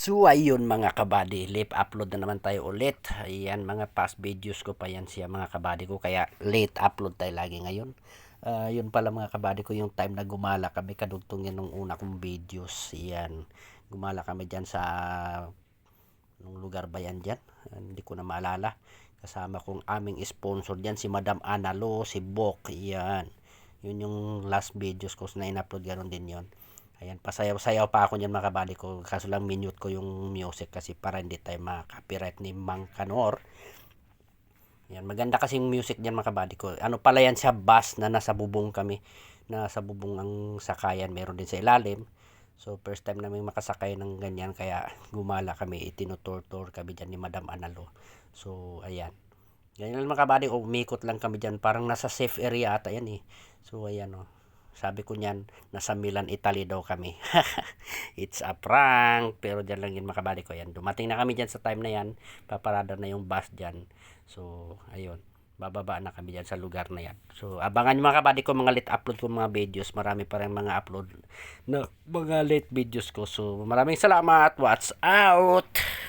So ayun mga kabady, late upload na naman tayo ulit. Ayan mga past videos ko pa yan siya mga kabady ko kaya late upload tayo lagi ngayon. Ah, yun pala mga kabady ko yung time na gumala kami kadugtong yan nung una kong videos. Ayan, gumala kami dyan sa nung lugar ba yan dyan? Hindi ko na maalala. Kasama kong aming sponsor dyan si Madam Analo, si Bok. Ayan. Yun yung last videos ko na in-upload ganoon din yon. Ayan, pasayaw-sayaw pa ako niyan mga ko. Kaso lang minute ko yung music kasi para hindi tayo ma-copyright ni Mang Kanor. Yan, maganda kasing music diyan mga ko. Ano pala yan siya, bus na nasa bubong kami. Nasa bubong ang sakayan, meron din sa ilalim. So, first time namin makasakay ng ganyan, kaya gumala kami, itinutur-tur kami dyan ni Madam Analo. So, ayan. Ganyan lang mga kabady, umikot lang kami dyan, parang nasa safe area ata yan eh. So, ayan o. Sabi ko niyan, nasa Milan, Italy daw kami. It's a prank. Pero dyan lang yun makabalik ko yan. Dumating na kami dyan sa time na yan. Paparada na yung bus dyan. So, ayun. Bababa na kami dyan sa lugar na yan. So, abangan nyo mga kabady ko mga late upload ko mga videos. Marami pa rin mga upload na mga late videos ko. So, maraming salamat. Watch out!